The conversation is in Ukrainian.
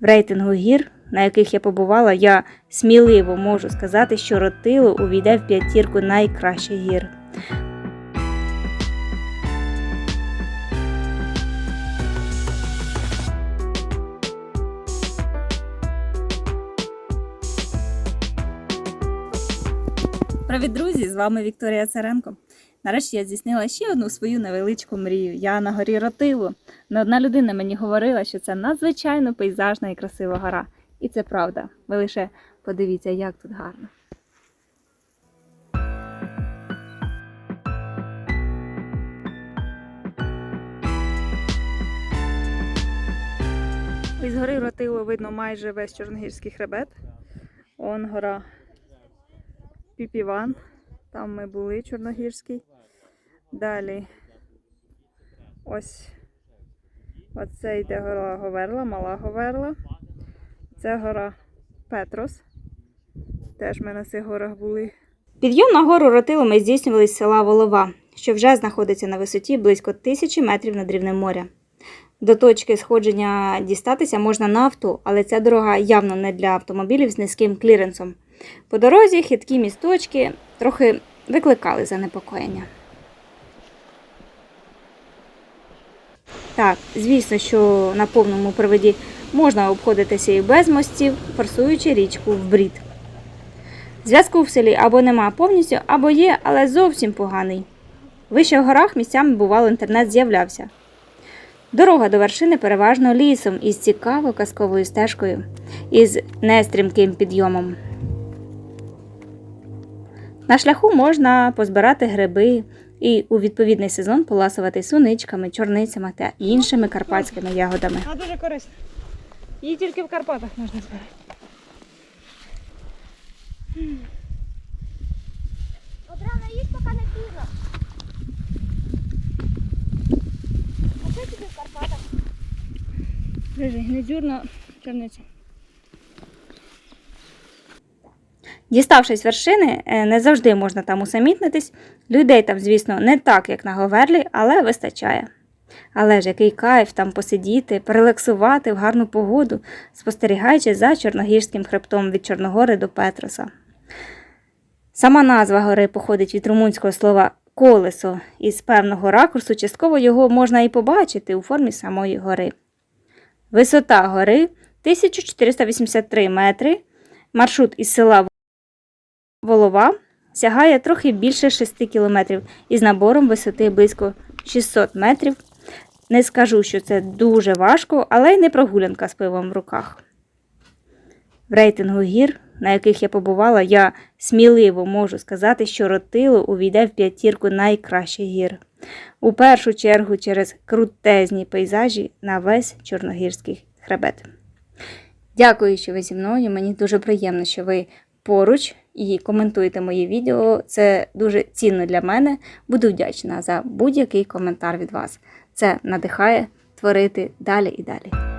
В рейтингу гір, на яких я побувала, я сміливо можу сказати, що Ротило увійде в п'ятірку найкращих гір. Привіт, друзі! З вами Вікторія Царенко. Нарешті я здійснила ще одну свою невеличку мрію. Я на горі Ротило. Не одна людина мені говорила, що це надзвичайно пейзажна і красива гора. І це правда. Ви лише подивіться, як тут гарно. Із гори Ротило видно майже весь Чорногірський хребет. Он гора Піпіван. Там ми були Чорногірський. Далі ось оце йде гора Говерла, Мала Говерла. Це гора Петрос. Теж ми на цих горах були. Підйом на гору Ротило ми здійснювали з села Волова, що вже знаходиться на висоті близько тисячі метрів над рівнем моря. До точки сходження дістатися можна на авто, але ця дорога явно не для автомобілів з низьким кліренсом. По дорозі хиткі місточки трохи викликали занепокоєння. Так, звісно, що на повному приводі можна обходитися і без мостів, форсуючи річку в брід. Зв'язку в селі або нема повністю, або є, але зовсім поганий. Вище в горах місцями бувало інтернет з'являвся. Дорога до вершини переважно лісом із цікавою казковою стежкою, із нестрімким підйомом. На шляху можна позбирати гриби і у відповідний сезон поласувати суничками, чорницями та іншими карпатськими ягодами. Вона дуже корисна. Її тільки в Карпатах можна збирати. Обрана їж, поки не пізно. А що тобі в Карпатах? Лежи, гнедюрна чорниця. Діставшись вершини, е, не завжди можна там усамітнитись. Людей там, звісно, не так, як на Говерлі, але вистачає. Але ж який кайф там посидіти, порелаксувати в гарну погоду, спостерігаючи за Чорногірським хребтом від Чорногори до Петроса. Сама назва гори походить від румунського слова колесо, і з певного ракурсу частково його можна і побачити у формі самої гори. Висота гори 1483 метри. Маршрут із села Волова сягає трохи більше 6 кілометрів із набором висоти близько 600 метрів. Не скажу, що це дуже важко, але й не прогулянка з пивом в руках. В рейтингу гір, на яких я побувала, я сміливо можу сказати, що Ротило увійде в п'ятірку найкращих гір. У першу чергу через крутезні пейзажі на весь Чорногірський хребет. Дякую, що ви зі мною. Мені дуже приємно, що ви поруч і коментуєте мої відео. Це дуже цінно для мене. Буду вдячна за будь-який коментар від вас. Це надихає творити далі і далі.